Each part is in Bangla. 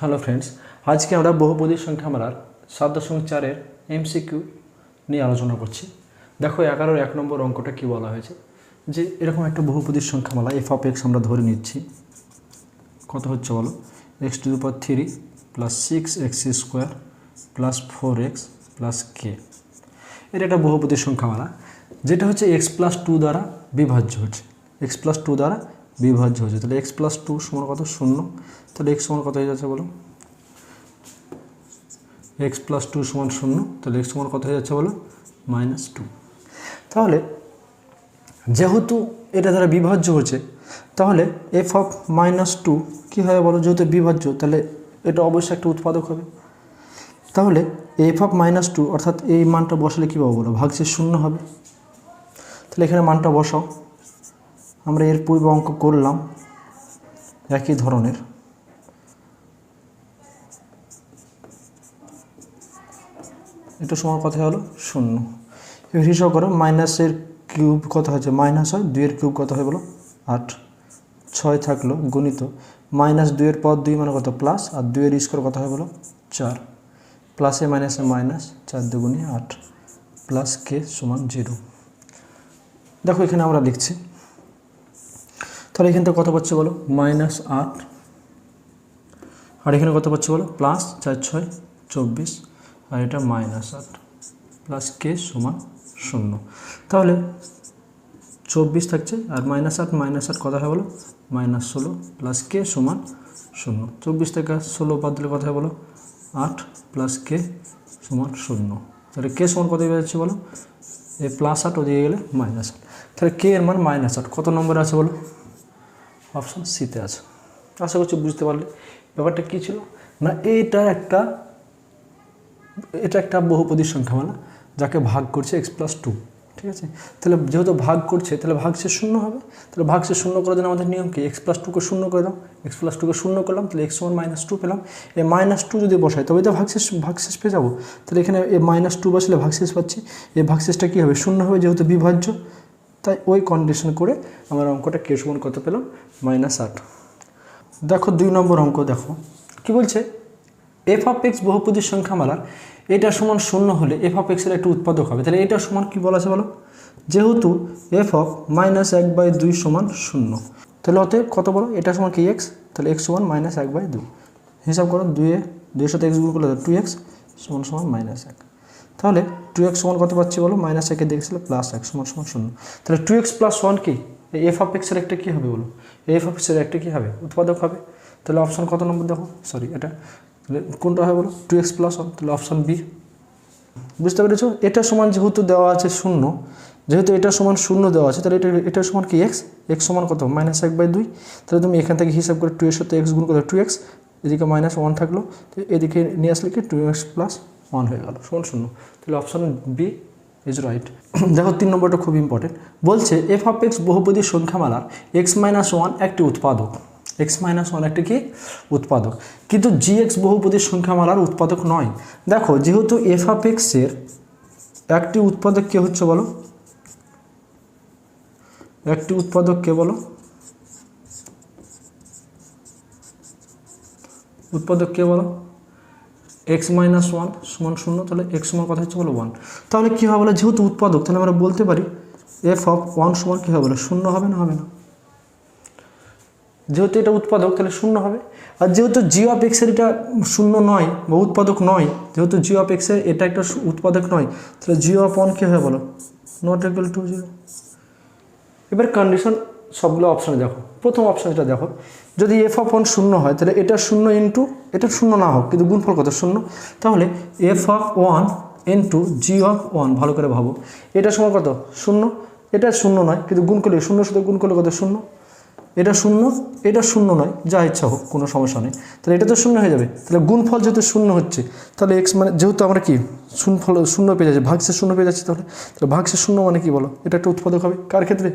হ্যালো ফ্রেন্ডস আজকে আমরা বহুপদী সংখ্যামালার সাত দশমিক চারের এমসিকিউ নিয়ে আলোচনা করছি। দেখো এগারোর এক নম্বর অঙ্কটা কি বলা হয়েছে? যে এরকম একটা বহুপদীর সংখ্যামালা এফ অফ এক্স আমরা ধরে নিচ্ছি। কত হচ্ছে বলো? X to the power three plus six X square plus four X plus K এটা একটা বহুপদীর সংখ্যামালা যেটা হচ্ছে এক্স প্লাস টু দ্বারা বিভাজ্য হচ্ছে। এক্স প্লাস টু দ্বারা বিভাজ্য হচ্ছে তাহলে এক্স প্লাস টু সমান কত? শূন্য। তাহলে এক্স সমান কত হয়ে যাচ্ছে বলো? এক্স প্লাস টু সমান শূন্য। তাহলে এক্স সমান কত হয়ে যাচ্ছে বলো? মাইনাস টু তাহলে যেহেতু এটা দ্বারা বিভাজ্য হচ্ছে তাহলে এফ অফ মাইনাস টু কী হবে বলো? যেহেতু বিভাজ্য, তাহলে এটা অবশ্যই একটা উৎপাদক হবে। তাহলে এফ অফ মাইনাস টু অর্থাৎ এই মানটা বসালে কী পাবো বলো? ভাগশেষ শূন্য হবে। তাহলে এখানে মানটা বসাও। আমরা এর পূর্বে অঙ্ক করলাম একই ধরনের। এটা সময় কথা হলো শূন্য। এবার হিসাব করো মাইনাসের কিউব কত হয়েছে মাইনাস হয়, দুইয়ের কিউব কত হয় বলো? আট। ছয় থাকল, গুণিত। মাইনাস দুইয়ের পর দুই মানে কত? প্লাস আর দুইয়ের স্কোয়ার কত হয় বলো? চার। প্লাসে মাইনাসে মাইনাস চার দুগুণে আট। প্লাস কে সমান জিরো দেখো এখানে আমরা লিখছি। তাহলে এখান থেকে কত পাচ্ছে বলো? মাইনাস আট। আর এখানে কত পাচ্ছে বলো? প্লাস চার, ছয়, চব্বিশ। আর এটা মাইনাস আট। প্লাস কে সমান শূন্য। তাহলে চব্বিশ থাকছে আর মাইনাস আট মাইনাস আট কথা হয় বলো? মাইনাস ষোলো প্লাস কে সমান শূন্য। চব্বিশ থেকে ষোলো বাদ দিলে কথা বলো? আট প্লাস কে সমান শূন্য। তাহলে কে সমান কত যাচ্ছে বলো? এই প্লাস আট ওদিকে গেলে মাইনাস আট। তাহলে কে এর মান মাইনাস আট? কত নম্বরে আছে বলো? অপশান সিতে আছে। আশা করছি বুঝতে পারলে। ব্যাপারটা কী ছিল? না এটা একটা এটা একটা বহুপদীর সংখ্যামালা যাকে ভাগ করছে এক্স প্লাস টু ঠিক আছে? তাহলে যেহেতু ভাগ করছে, তাহলে ভাগশেষ শূন্য হবে। তাহলে ভাগশেষ শূন্য করে দেন আমাদের নিয়ম কি? এক্স প্লাস টুকে শূন্য করে দাও। এক্স প্লাস টুকে শূন্য করলাম, তাহলে এক্স ওয়ান মাইনাস টু পেলাম। এ মাইনাস টু যদি বসাই, তবে তো ভাগশেষ ভাগশেষ পেয়ে যাব। তাহলে এখানে এ মাইনাস টু বসলে ভাগশেষ পাচ্ছি। এই ভাগশেষটা কী হবে? শূন্য হবে যেহেতু বিভাজ্য। তাই ওই কন্ডিশন করে আমার অঙ্কটা কে সমান কত পেলাম? মাইনাস আট। দেখো দুই নম্বর অঙ্ক দেখো। কি বলছে? এফ অফ এক্স বহুপদীর সংখ্যামালার এটা সমান শূন্য হলে এফ অফ এক্সের একটা উৎপাদক হবে। তাহলে এটা সমান কি বলা আছে বলো? যেহেতু এফ অফ মাইনাস এক বাই দুই সমান শূন্য। তাহলে অতএব কত বলো? এটা সমান কি এক্স তাহলে এক্স সমান মাইনাস এক বাই দুই। হিসাব করো দুইয়ে দুইয়ের সাথে এক্স গুণ করলে টু এক্স সমান সমান মাইনাস এক। তাহলে টু এক্স সমান কত পাচ্ছি বলো? মাইনাস একে দেখছিল প্লাস এক সমান সমান শূন্য। তাহলে টু এক্স প্লাস ওয়ান কি? এফ অফ এক্সের একটা কী হবে বলো? এফ অফ এক্সের একটা কী হবে? উৎপাদক হবে। তাহলে অপশান কত নম্বর দেখো? সরি এটা। তাহলে কোনটা হবে বলো? টু এক্স প্লাস ওয়ান তাহলে অপশান বি বুঝতে পেরেছ? এটা সমান যেহেতু দেওয়া আছে শূন্য, যেহেতু এটা সমান শূন্য দেওয়া আছে, তাহলে এটা এটা সমান কি? এক্স এক্স সমান কত? মাইনাস এক বাই দুই। তাহলে তুমি এখান থেকে হিসাব করে টু এর সাথে এক্স গুণ করো টু এক্স এদিকে মাইনাস ওয়ান থাকল। তো এদিকে নিয়ে আসলে কি? টু এক্স প্লাস ওয়ান হয়ে গেল, সমান শূন্য। তাহলে অপশান বি ইজ রাইট দেখো তিন নম্বরটা খুব ইম্পর্টেন্ট বলছে এফ অফ এক্স বহুপদীর সংখ্যামালার এক্স মাইনাস ওয়ান একটি উৎপাদক। এক্স মাইনাস ওয়ান একটি কি? উৎপাদক। কিন্তু জি এক্স বহুপদীর সংখ্যামালার উৎপাদক নয়। দেখো, যেহেতু এফ অফ এক্সের একটি উৎপাদক কে হচ্ছে বলো? একটি উৎপাদক কে বলো? উৎপাদক কে বলো? এক্স মাইনাস ওয়ান সমান শূন্য, তাহলে এক্স সমান কথা হচ্ছে বলো ওয়ান তাহলে কী হবে বলো? যেহেতু উৎপাদক, তাহলে আমরা বলতে পারি এফ অফ ওয়ান সমান কী হবে বলো? শূন্য হবে না হবে না। যেহেতু এটা উৎপাদক, তাহলে শূন্য হবে। আর যেহেতু জিও অফ এক্সের এটা শূন্য নয়, বা উৎপাদক নয়, যেহেতু জিও অফ এক্সের এটা একটা উৎপাদক নয়, তাহলে জিও অফ ওয়ান কী হবে বলো? নট ইকুয়াল টু জিরো এবার কন্ডিশন সবগুলো অপশানে দেখো। প্রথম অপশান যেটা দেখো যদি এফ অফ ওয়ান শূন্য হয়, তাহলে এটা শূন্য ইন্টু এটা শূন্য না হোক, কিন্তু গুণফল কত? শূন্য। তাহলে F of one into G of one ভালো করে ভাবো। এটা সময় কত? শূন্য। এটা শূন্য নয়, কিন্তু গুণ করলে শূন্য সাথে গুণ করলে কত? শূন্য। এটা শূন্য এটা শূন্য নয়, যা ইচ্ছা হোক, কোনো সমস্যা নেই। তাহলে এটা তো শূন্য হয়ে যাবে। তাহলে গুণফল যেহেতু শূন্য হচ্ছে, তাহলে এক্স মানে যেহেতু আমরা কি, শূন্য ফল, শূন্য পেয়ে যাচ্ছি ভাগসে শূন্য পেয়ে যাচ্ছি তাহলে তাহলে ভাগসে শূন্য মানে কি বলো? এটা একটা উৎপাদক হবে। কার ক্ষেত্রে?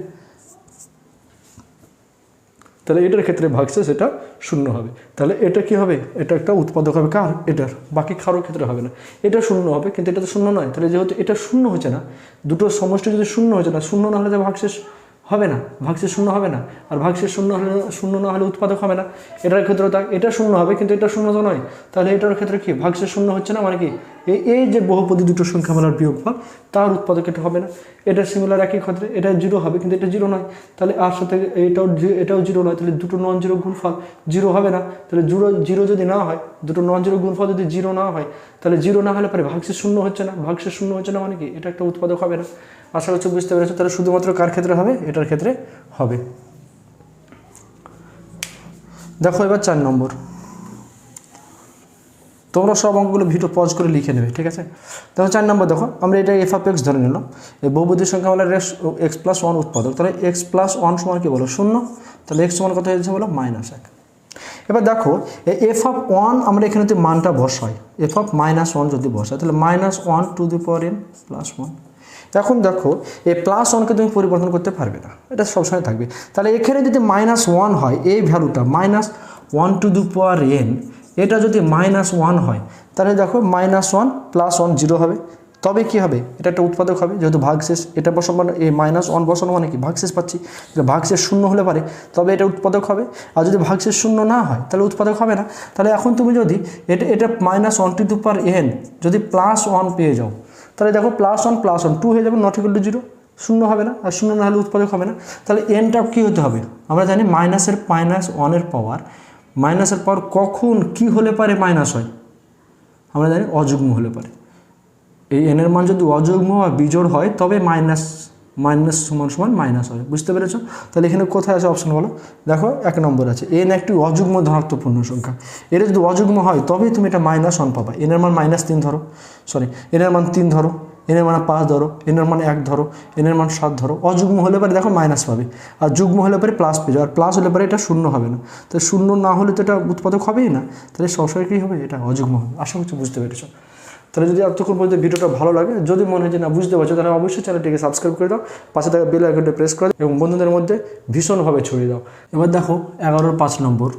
তাহলে এটার ক্ষেত্রে ভাগসে সেটা শূন্য হবে। তাহলে এটা কি হবে? এটা একটা উৎপাদক হবে কার? এটার। বাকি কারোর ক্ষেত্রে হবে না। এটা শূন্য হবে, কিন্তু এটা তো শূন্য নয়। তাহলে যেহেতু এটা শূন্য হচ্ছে না, দুটো সমষ্টি যদি শূন্য হচ্ছে না, শূন্য না হলে যে ভাগশেষ হবে না। ভাগশেষ শূন্য হবে না। আর ভাগশেষ শূন্য হলে, শূন্য না হলে উৎপাদক হবে না। এটার ক্ষেত্রে তা এটা শূন্য হবে, কিন্তু এটা শূন্য তো নয়। তাহলে এটার ক্ষেত্রে কি? ভাগশেষ শূন্য হচ্ছে না মানে কি? এই এই যে বহুপদী দুটো সংখ্যা মেলার বিয়োগফল, তার উৎপাদক এটা হবে না। এটা সিমিলার একই ক্ষেত্রে, এটা জিরো হবে, কিন্তু এটা জিরো নয়। তাহলে আর সাথে এটাও এটাও জিরো নয়, তাহলে দুটো নন জিরো গুণফল জিরো হবে না। তাহলে জিরো জিরো যদি না হয়, দুটো নন জিরো গুণফল যদি জিরো না হয়, তাহলে জিরো না হলে পরে ভাগশেষ শূন্য হচ্ছে না। ভাগশেষ শূন্য হচ্ছে না মানে কি? এটা একটা উৎপাদক হবে না। আশা করছি বুঝতে পেরেছ। তাহলে শুধুমাত্র কার ক্ষেত্রে হবে? এটার ক্ষেত্রে হবে। দেখো এবার চার নম্বর। তোমরা সব অঙ্কগুলো ভিডিও পজ করে লিখে নেবে, ঠিক আছে? দেখো চার নম্বর দেখো, আমরা এটা এফ অফ এক্স ধরে নিলাম। এই বহুপদীর সংখ্যা বলে এক্স প্লাস ওয়ান উৎপাদক। তাহলে এক্স প্লাস ওয়ান সমান কি বলো? শূন্য। তাহলে এক্স সমান কত হয়েছে বলো? মাইনাস এক। এবার দেখো এফ অফ ওয়ান আমরা এখানে যদি মানটা বসাই এফ অফ মাইনাস ওয়ান যদি বসাই, তাহলে minus one to the power N plus one এখন দেখো, এই প্লাস ওয়ানকে তুমি পরিবর্তন করতে পারবে না। এটা সবসময় থাকবে। তাহলে এখানে যদি মাইনাস ওয়ান হয়, এই ভ্যালুটা minus one to the power N এটা যদি মাইনাস ওয়ান হয়, তাহলে দেখো minus one plus one zero হবে। তবে কি হবে? এটা একটা উৎপাদক হবে, যেহেতু ভাগশেষ, এটা বসানো মানে এই মাইনাস ওয়ান বসানো মানে কি? ভাগশেষ পাচ্ছি। ভাগশেষ শূন্য হলে পারে, তবে এটা উৎপাদক হবে। আর যদি ভাগশেষ শূন্য না হয়, তাহলে উৎপাদক হবে না। তাহলে এখন তুমি যদি এটা এটা minus one to power N যদি প্লাস ওয়ান পেয়ে যাও, তাহলে দেখো plus one plus one two হয়ে যাবে নট ইকুয়াল টু জিরো শূন্য হবে না, আর শূন্য না হলে উৎপাদক হবে না। তাহলে এনটা কী হতে হবে? আমরা জানি মাইনাসের মাইনাস ওয়ানের পাওয়ার মাইনাসের পাওয়ার কখন কি হলে পারে মাইনাস হয়? আমরা জানি অযুগ্ম হলে পারে। এই এনের মান যদি অযুগ্ম বা বিজোড় হয়, তবে মাইনাস মাইনাস সমান সমান মাইনাস হয়। বুঝতে পেরেছ? তাহলে এখানে কোথায় আছে অপশন বলো? দেখো, এক নম্বর আছে। এন একটি অযুগ্ম ধনাত্মপূর্ণ সংখ্যা। এর যদি অযুগ্ম হয়, তবেই তুমি এটা মাইনাস ওয়ান পাবা। এনের মান মাইনাস তিন ধরো। সরি এনের মান তিন ধরো। এনের মান পাঁচ ধরো, এনের মান এক ধরো, এনের মান সাত ধরো। অযুগ্ম হলে পরে দেখো মাইনাস পাবে। আর যুগ্ম হলে পরে প্লাস পেয়ে আর প্লাস হলে পরে এটা শূন্য হবে না। তো শূন্য না হলে তো এটা উৎপাদক হবেই না। তাহলে সবসময় কী হবে? এটা অযুগ্ম হবে। আশা করছি বুঝতে পেরেছ। তাহলে যদি এতক্ষণ পর্যন্ত ভিডিওটা ভালো লাগে, যদি মনে হয় যে না বুঝতে পারছ, তাহলে অবশ্যই চ্যানেলটিকে সাবস্ক্রাইব করে দাও। পাশে থাকা বেল আইকনটা প্রেস করে এবং বন্ধুদের মধ্যে ভীষণভাবে ছড়িয়ে দাও। এবার দেখো এগারোর পাঁচ নম্বর।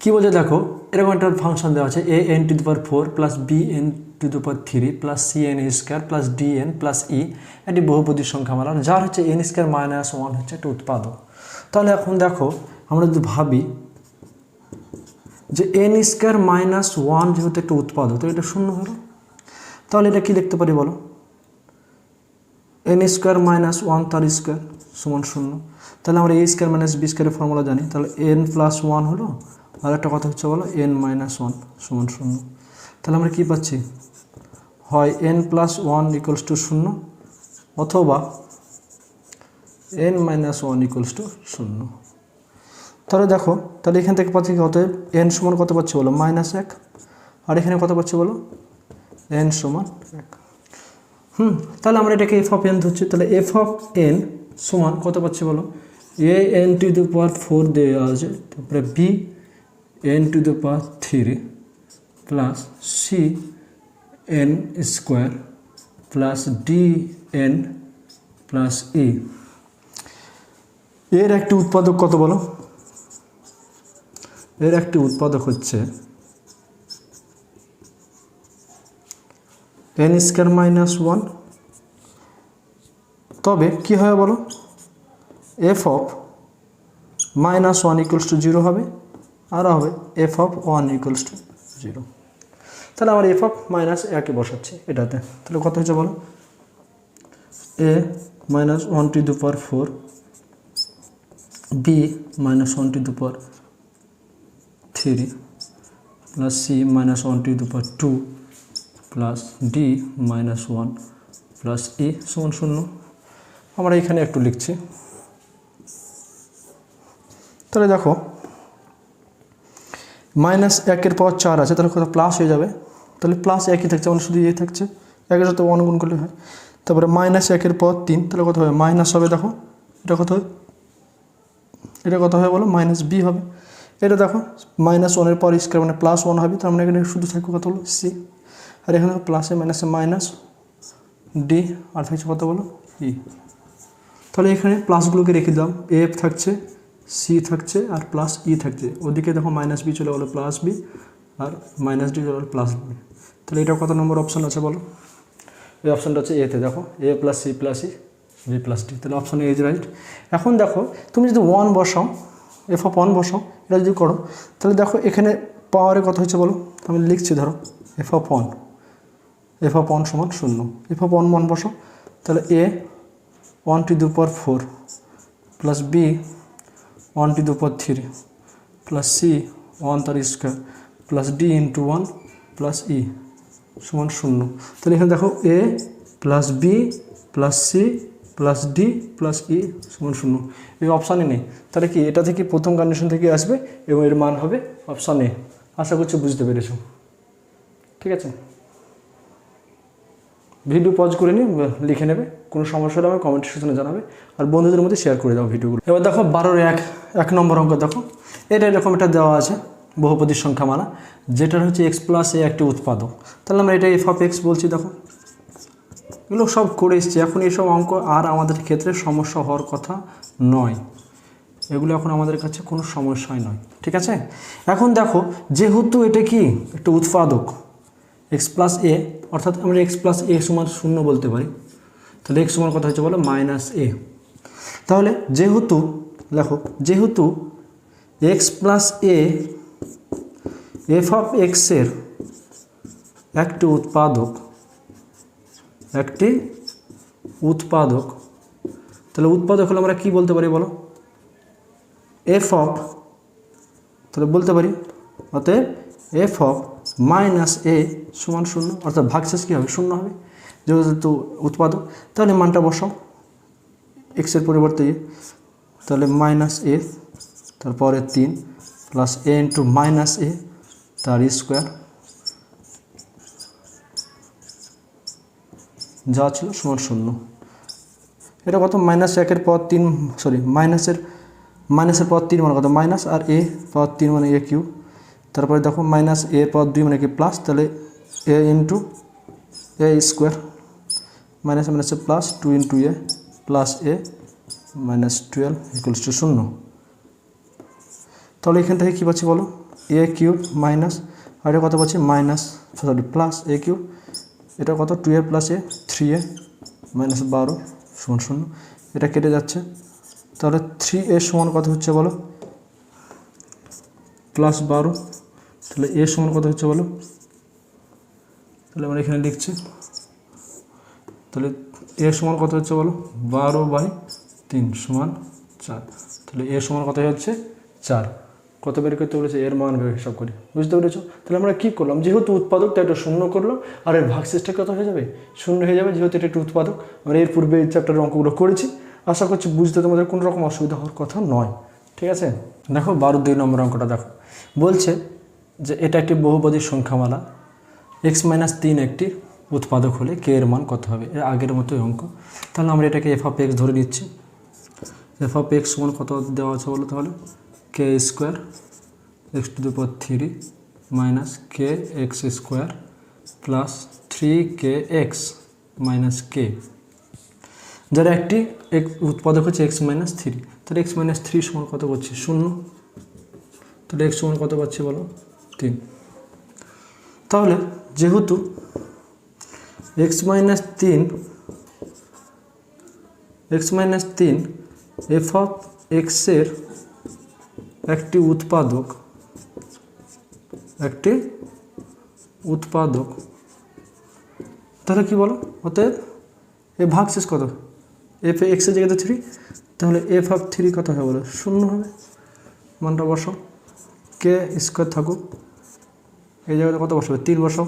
কী বলছে দেখো? এরকম একটা ফাংশন দেওয়া আছে A N to the power four plus B N to the power three plus C N square plus D N plus E একটি বহুপদীর সংখ্যা মালা যার হচ্ছে এন স্কোয়ার মাইনাস ওয়ান হচ্ছে একটা উৎপাদক। তাহলে এখন দেখো, আমরা যদি ভাবি যে এন স্কোয়ার মাইনাস ওয়ান যেহেতু একটা উৎপাদক তো এটা শূন্য হলো। তাহলে এটা কি লিখতে পারি বলো? এন স্কোয়ার মাইনাস ওয়ান তার স্কোয়ার সমান শূন্য। তাহলে আমরা এ স্কোয়ার মাইনাস বি স্কোয়ারের ফর্মুলা জানি। তাহলে এন প্লাস ওয়ান হলো, আর একটা কথা হচ্ছে বলো এন মাইনাস ওয়ান সমান শূন্য। তাহলে আমরা কী পাচ্ছি? হয় N plus one equals to শূন্য অথবা N minus one equals to শূন্য। তাহলে দেখো, তাহলে এখান থেকে পাচ্ছি অতএব এন সমান কত পাচ্ছি বলো? মাইনাস এক। আর এখানে কত পাচ্ছি বলো? এন সমান এক। হুম, তাহলে আমরা এটাকে এফ অফ এন ধরছি। তাহলে এফ অফ এন সমান কত পাচ্ছি বলো? A N to the power four দেওয়া আছে। তারপরে B N to the power three plus C N square plus D N plus E এর একটি উৎপাদক কত বলো? এর একটি উৎপাদক হচ্ছে এন স্কোয়ার মাইনাস ওয়ান তবে কী হবে বলো? F of minus one equals to zero হবে, আর হবে F of one equals to zero তাহলে আমার এফ অফ মাইনাস একে বসাচ্ছি এটাতে। তাহলে কত হচ্ছে বলো? এ minus one to the power four B minus one to the power three plus C minus one to the power two plus D minus one plus A সমান শূন্য। আমরা এখানে একটু লিখছি। তাহলে দেখো মাইনাস একের পাওয়ার চার আছে, তাহলে কত? প্লাস হয়ে যাবে। তাহলে প্লাস একই থাকছে মানে শুধু এই থাকছে। একের সাথে ওয়ান গুণ করলে হয়। তারপরে মাইনাস একের পাওয়ার তিন, তাহলে কত হবে? মাইনাস হবে, দেখো। এটা কত হবে এটা কত হবে বলো? মাইনাস বি হবে। এটা দেখো মাইনাস ওয়ানের পর স্কোয়ার মানে প্লাস ওয়ান হবে, তার মানে এখানে শুধু থাকবে কত হলো সি আর এখানে প্লাসে মাইনাসে মাইনাস ডি আর থাকছে কত বলো? ই তাহলে এখানে প্লাসগুলোকে রেখে দাম এফ থাকছে সি থাকছে আর প্লাস ই থাকছে। ওদিকে দেখো মাইনাস বি চলে গেলো প্লাস বি আর মাইনাস ডি চলে প্লাস বি তাহলে এটা কত নম্বর অপশান আছে বলো? এই অপশানটা হচ্ছে এতে দেখো। A plus C plus E B plus D তাহলে অপশান এ ইজ রাইট এখন দেখো, তুমি যদি ওয়ান বসাও এফ অফ ওয়ান বসাও, এটা যদি করো, তাহলে দেখো এখানে পাওয়ারে কত হচ্ছে বলো? আমি লিখছি ধরো F of one F of one সমান শূন্য। এফ অফ ওয়ান ওয়ান বসো তাহলে A one to the power four plus B one to the power three plus C one তার square plus D into one plus E সমান শূন্য। তাহলে এখানে দেখো A plus B plus C plus D plus E সমান শূন্য। এই অপশানে নেই। তাহলে কি এটা থেকে প্রথম কন্ডিশন থেকে আসবে এবং এর মান হবে অপশান আশা করছি বুঝতে পেরেছ। ঠিক আছে? ভিডিও পজ করে নিয়ে লিখে নেবে। কোনো সমস্যা হলে আমার কমেন্ট সেকশনে জানাবে। আর বন্ধুদের মধ্যে শেয়ার করে দাও ভিডিওগুলো। এবার দেখো, বারোর এক এক নম্বর অঙ্ক দেখো। এটা এরকম একটা দেওয়া আছে, বহুপদীর সংখ্যামালা, যেটার হচ্ছে এক্স প্লাস এ একটি উৎপাদক। তাহলে আমরা এটা এফ অফ এক্স বলছি, দেখো। এগুলো সব করে এসছি। এখন এইসব অঙ্ক আর আমাদের ক্ষেত্রে সমস্যা হওয়ার কথা নয়। এগুলো এখন আমাদের কাছে কোনো সমস্যাই নয়। ঠিক আছে? এখন দেখো, যেহেতু এটা কি? একটা উৎপাদক। এক্স প্লাস এ অর্থাৎ আমরা এক্স প্লাস এ সমান শূন্য বলতে পারি। তাহলে এক্স সমান কথা হচ্ছে বলো মাইনাস এ তাহলে যেহেতু, দেখো, যেহেতু X plus A F of এক্সের একটি উৎপাদক একটি উৎপাদক, তাহলে উৎপাদক হলে আমরা কি বলতে পারি বলো? এফ অফ তাহলে বলতে পারি, অতএব এফ অফ মাইনাস এ সমান শূন্য, অর্থাৎ ভাগশেষ কী হবে? শূন্য হবে। যেহেতু উৎপাদক, তাহলে মানটা বসাও। এক্সের পরিবর্তে তাহলে মাইনাস এ, তারপরে তিন plus A into minus A তার স্কোয়ার যা ছিল সমান শূন্য। এটা কত? মাইনাস একের পর তিন সরি মাইনাসের মাইনাসের পর তিন মানে কত? মাইনাস আর এ পর তিন মানে এ কিউ তারপরে দেখো মাইনাস এ পর দুই মানে কি প্লাস তাহলে A into A square minus মাইনাসে plus two into A plus A minus twelve equals to শূন্য। তাহলে এখান থেকে কী পাচ্ছি বলো? এ কিউব মাইনাস আর এটা কত পাচ্ছি? Minus sorry plus A cube এটা কত? Two A plus A three A minus বারো সমান শূন্য। এটা কেটে যাচ্ছে। তাহলে থ্রি এ সমান কত হচ্ছে বলো? প্লাস বারো তাহলে এ সমান কত হচ্ছে বলো? তাহলে আমরা এখানে লিখছি, তাহলে এ সমান কত হচ্ছে বলো? বারো বাই তিন সমান চার। তাহলে এ সমান কত হচ্ছে? চার। কত বের করতে বলেছে? এর মান বের হিসাব করি। বুঝতে পেরেছ? তাহলে আমরা কী করলাম? যেহেতু উৎপাদক তাই এটা শূন্য করলাম আর এর ভাগশেষটা কত হয়ে যাবে? শূন্য হয়ে যাবে, যেহেতু এটা একটা উৎপাদক। আমরা এর পূর্বে এই চ্যাপ্টারের অঙ্কগুলো করেছি। আশা করছি বুঝতে তোমাদের কোনো রকম অসুবিধা হওয়ার কথা নয়। ঠিক আছে? দেখো বারো দুই নম্বর অঙ্কটা দেখো। বলছে যে এটা একটি বহুপদীর সংখ্যামালা। এক্স মাইনাস তিন একটি উৎপাদক হলে কে এর মান কত হবে? এর আগের মতোই অঙ্ক। তাহলে আমরা এটাকে এফ অফ এক্স ধরে নিচ্ছি। এফ অফ এক্স সমান কত দেওয়া আছে বলো তাহলে? K square X to the power three minus K X square plus three K X minus K যার একটি এক উৎপাদক হচ্ছে এক্স মাইনাস থ্রি তাহলে এক্স মাইনাস থ্রি সমান কত করছি? শূন্য। তাহলে এক্স সমান কত পাচ্ছি বলো? তিন তাহলে যেহেতু এক্স মাইনাস তিন এক্স মাইনাস তিন এফ অফ এক্সের একটি উৎপাদক একটি উৎপাদক, তাহলে কি বলো? অতএব এ ভাগ শেষ কত? এফ এক্সের জায়গাতে থ্রি তাহলে এফ অফ থ্রি কত হবে বলো? শূন্য হবে। মানটা বসাও। কে স্কোয়ার থাকুক। এই জায়গাতে কত বসাবে তিন বসাও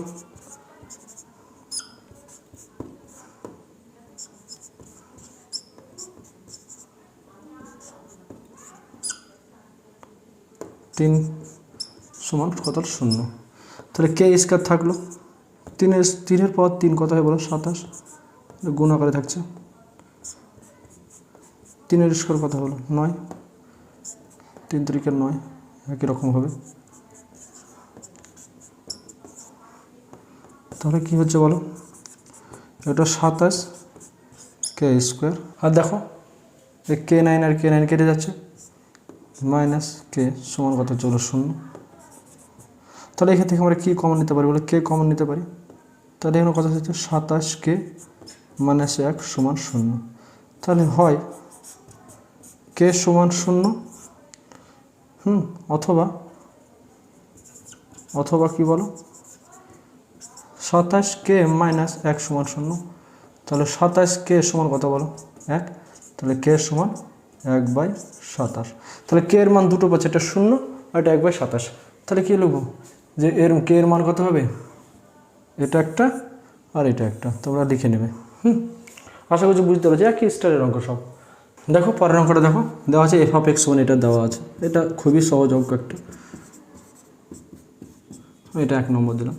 তিন সমান কত? শূন্য। তাহলে কে স্কোয়ার থাকল? তিনের তিনের পর তিন কত হয় বলো? সাতাশ। গুণ আকারে থাকছে। তিনের স্কোয়ার কত হলো নয়। তিন তারিখের নয়। একই রকম হবে। তাহলে কি হচ্ছে বলো? এটা সাতাশ কে স্কোয়ার আর দেখো, এই কে নাইন আর কে নাইন কেটে যাচ্ছে। মাইনাস কে সমান কত? চলো শূন্য। তাহলে এখান থেকে আমরা কী কমন নিতে পারি বলে? কে কমন নিতে পারি। তাহলে এখানে কথা হচ্ছে? সাতাশ কে মাইনাস এক সমান শূন্য। তাহলে হয় কে সমান শূন্য, হুম, অথবা অথবা কি বলো? কে মাইনাস এক সমান শূন্য। তাহলে সাতাশ কে সমান কত বলো? এক। তাহলে কে সমান? এক বাই সাতাশ। তাহলে কে এর মান দুটো পাচ্ছে? এটা শূন্য আর এটা এক বাই সাতাশ। তাহলে কী লিখব? যে এর, কে এর মান কত হবে? এটা একটা আর এটা একটা। তোমরা লিখে নেবে। হুম। আশা করছি বুঝতে পারছি। একই স্টারের অঙ্ক সব। দেখো, পরের অঙ্কটা দেখো। দেওয়া আছে এফ অফ এক্স ওয়ান এটা দেওয়া আছে। এটা খুবই সহজ অঙ্ক একটা। এটা এক নম্বর দিলাম।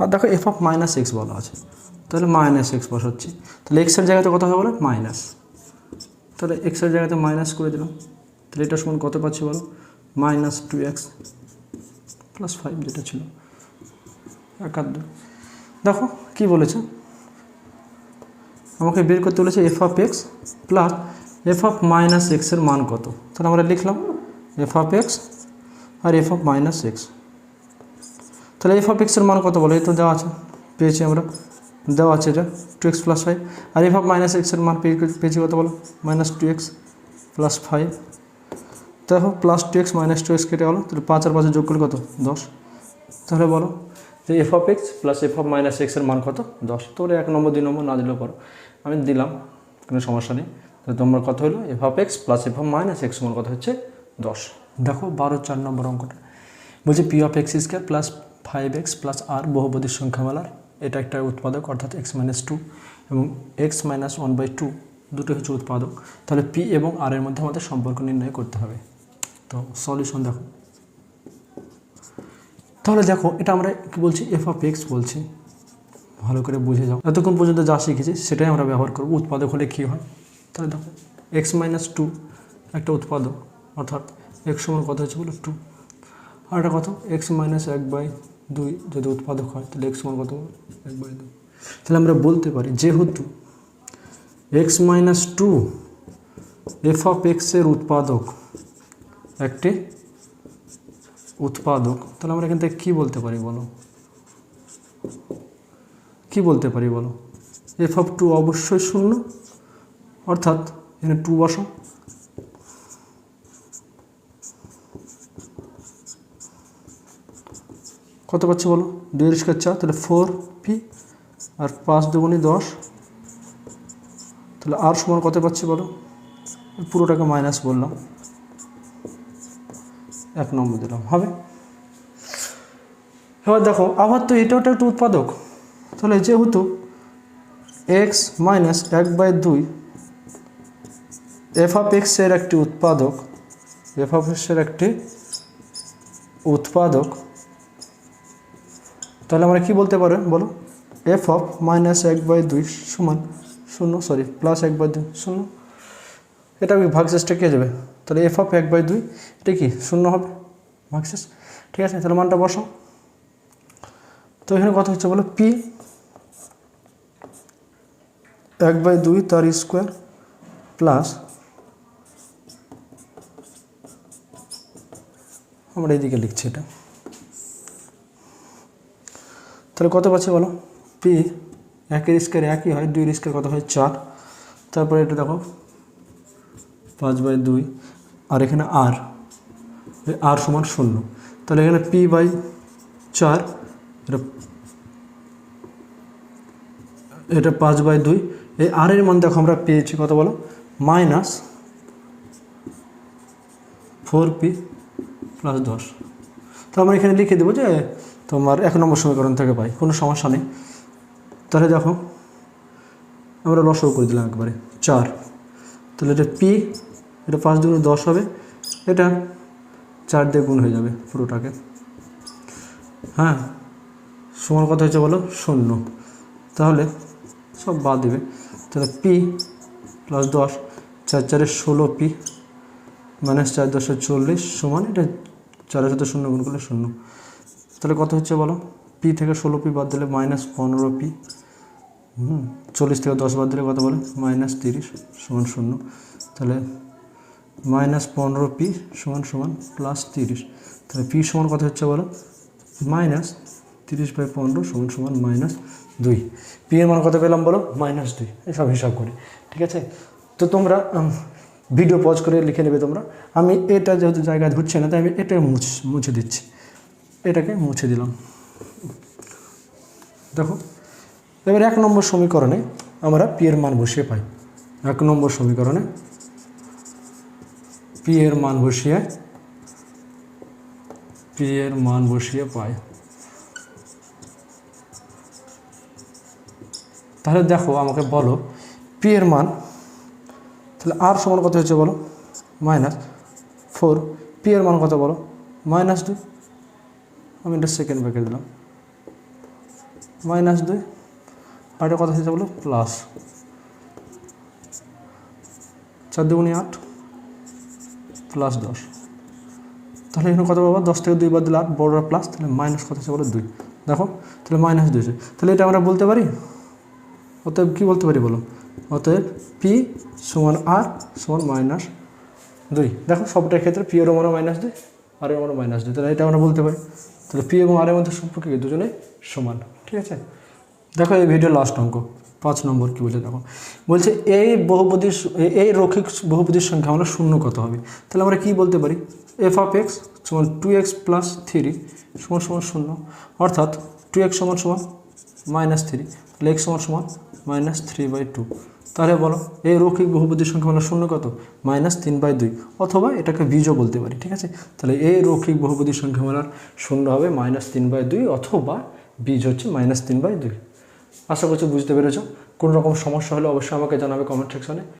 আর দেখো এফ অফ মাইনাস এক্স বলা আছে। তাহলে মাইনাস এক্স বসাচ্ছি। তাহলে এক্সের জায়গাতে কত হবে বলো? মাইনাস তাহলে এক্সের জায়গাতে মাইনাস করে দিলাম। তাহলে এটা সমান কত পাচ্ছি বলো? Minus two X plus five যেটা ছিল। একাদ্দ দেখো, কি বলেছে? আমাকে বের করতে বলেছে F of X plus F of minus এক্সের মান কত? তাহলে আমরা লিখলাম এফ অফ এক্স আর এফ অফ মাইনাস এক্স তাহলে এফ অফ এক্সের মান কত বলো? এই তো দেওয়া আছে। পেয়েছি আমরা। দেওয়া আছে এটা। টু এক্স প্লাস ফাইভ আর এফ অফ মাইনাস এক্সের মান পেয়ে পেয়েছি কত বলো? Minus two X plus five দেখো plus two X minus two X কেটে গেলো। তাহলে পাঁচ আর পাঁচে যোগ করলে কত? দশ। তাহলে বলো, যে F of X plus F of minus এক্সের মান কত? দশ। তোমরা এক নম্বর, দুই নম্বর না দিলেও পারো আমি দিলাম, কোনো সমস্যা নেই। তো তোমার কত হলো? F of X plus F of minus X মান কত হচ্ছে? দশ। দেখো, বারো চার নম্বর অঙ্কটা। বলছে P of X square plus five X plus আর বহুপদীর সংখ্যামালার। এটা একটা উৎপাদক, অর্থাৎ এক্স মাইনাস টু এবং X minus one by two দুটো হচ্ছে উৎপাদক। তাহলে পি এবং আর এর মধ্যে আমাদের সম্পর্ক নির্ণয় করতে হবে। তো সলিউশন দেখো। তাহলে দেখো, এটা আমরা কি বলছি? এফ অফ এক্স বলছি। ভালো করে বুঝে যাও। এতক্ষণ পর্যন্ত যা শিখেছি, সেটাই আমরা ব্যবহার করব। উৎপাদক হলে কী হয়? তাহলে দেখো এক্স মাইনাস টু একটা উৎপাদক, অর্থাৎ এক্স সমান কত হচ্ছে বলো? টু আর কত? এক্স মাইনাস এক বাই দুই যদি উৎপাদক হয়, তাহলে এক্স সমান কত? এক বাই দুই। তাহলে আমরা বলতে পারি, যেহেতু x minus two f of এক্সের উৎপাদক একটি উৎপাদক, তাহলে আমরা এখান থেকে কী বলতে পারি বলো? কি বলতে পারি বলো? এফ অফ টু অবশ্যই শূন্য, অর্থাৎ এখানে টু বসো কত পাচ্ছি বলো? দুই স্কোয়ার চার, তাহলে ফোর পি আর পাঁচ দুগুনি দশ। তাহলে আর সমান কত পাচ্ছি বলো? পুরোটাকে মাইনাস বললাম। এক নম্বর দিলাম, হবে? এবার দেখো, আবার তো এটাও একটা উৎপাদক। তাহলে যেহেতু এক্স মাইনাস এক বাই দুই এফ অফ এক্সের একটি উৎপাদক এফ অফ এক্সের একটি উৎপাদক তাহলে আমরা কি বলতে পারো বলো এফ অফ মাইনাস এক বাই দুই সমান শূন্য সরি প্লাস এক বাই দুই শূন্য। এটা ভাগশেষটা কে যাবে তাহলে এফ অফ এক বাই দুই, এটা কি শূন্য হবে? ভাগশেষ ঠিক আছে, তাহলে মানটা বসো তো এখানে কথা হচ্ছে বলো পি এক বাই দুই তার স্কোয়ার প্লাস আমরা এইদিকে লিখছি এটা। তাহলে কত পাচ্ছে বলো? পি একের স্কোয়ার একই হয় দুই স্কোয়ার কত হয়? চার। তারপরে এটা দেখো, পাঁচ বাই দুই, আর এখানে আর আর সমান শূন্য। তাহলে এখানে পি বাই চার, এটা এটা পাঁচ বাই দুই। এই আর এর মান দেখো আমরা পেয়েছি কত বলো? মাইনাস ফোর পি প্লাস দশ। তো আমরা এখানে লিখে দেবো যে তোমার এক নম্বর সমীকরণ থেকে পাই, কোনো সমস্যা নেই। তাহলে দেখো, আমরা লসও করে দিলাম একবারে, চার। তাহলে এটা পি, এটা পাঁচ দুগুণে দশ হবে, এটা চার দিয়ে গুণ হয়ে যাবে পুরোটাকে। হ্যাঁ সমান কত হয়েছে বলো? শূন্য। তাহলে সব বাদ দেবে। তাহলে পি প্লাস দশ, চার চারে ষোলো পি মাইনাস চার দশে চল্লিশ সমান, এটা চারের সাথে শূন্য গুণ করলে শূন্য। তাহলে কত হচ্ছে বলো? পি থেকে ষোলো পি বাদ দিলে মাইনাস পনেরো পি হুম, চল্লিশ থেকে দশ বাদ দিলে কত বলে? মাইনাস তিরিশ সমান শূন্য। তাহলে মাইনাস পনেরো পি সমান সমান প্লাস তিরিশ। তাহলে পি সমান কত হচ্ছে বলো? মাইনাস তিরিশ বাই পনেরো সমান সমান মাইনাস দুই। পি এর মান কত পেলাম বলো? মাইনাস দুই। এসব হিসাব করি। ঠিক আছে? তো তোমরা ভিডিও পজ করে লিখে নেবে তোমরা। আমি এটা যেহেতু জায়গায় ধরছে না, তাই আমি মুছ, মুছে দিচ্ছি। এটাকে মুছে দিলাম। দেখো, এবার এক নম্বর সমীকরণে আমরা পি এর মান বসিয়ে পাই। এক নম্বর সমীকরণে পি এর মান বসিয়ে পি এর মান বসিয়ে পাই। তাহলে দেখো, আমাকে বলো পি এর মান, তাহলে আর সমান কত হচ্ছে বলো? মাইনাস ফোর পি এর মান কত বলো? মাইনাস দুই আমি এটা সেকেন্ড ব্র্যাকেট দিলাম। মাইনাস দুই। এটা কত হচ্ছে বলো? প্লাস চার দুগুণি আট। প্লাস দশ। তাহলে এখানে কত পাবো? দশ থেকে দুই বাদ দিলে আট বড় প্লাস তাহলে মাইনাস কত হচ্ছে বলো? দুই। দেখো, তাহলে মাইনাস দুই তাহলে এটা আমরা বলতে পারি? অতএব কী বলতে পারি বলো অতএব পি সমান আর সমান মাইনাস দুই। দেখো সবটার ক্ষেত্রে পি এর মানে মাইনাস দুই। আর এর মানে মাইনাস দুই, তাহলে এটা আমরা বলতে পারি। তাহলে পি এবং আর এর মধ্যে সম্পর্ক কি? দুজনে সমান, ঠিক আছে? দেখো এই ভিডিও লাস্ট অঙ্ক, পাঁচ নম্বর কী বলছে দেখো। বলছে এই বহুপদীর এই রৈখিক বহুপদীর সংখ্যা আমরা শূন্য কত হবে? তাহলে আমরা কি বলতে পারি? এফ অফ এক্স সমান টু এক্স প্লাস থ্রি সমান সমান শূন্য, অর্থাৎ টু এক্স সমান সমান মাইনাস থ্রি তাহলে এক্স সমান সমান মাইনাস থ্রি বাই টু তাহলে বলো, এই রৌখিক বহুপদীর সংখ্যা মানে শূন্য কত? মাইনাস তিন বাই দুই, অথবা এটাকে বীজও বলতে পারি, ঠিক আছে? তাহলে এই রৌখিক বহুপদীর সংখ্যা মানার শূন্য হবে মাইনাস তিন বাই দুই, অথবা বীজ হচ্ছে মাইনাস তিন বাই দুই। আশা করছি বুঝতে পেরেছ। কোনো রকম সমস্যা হলে অবশ্যই আমাকে জানাবে কমেন্ট সেকশনে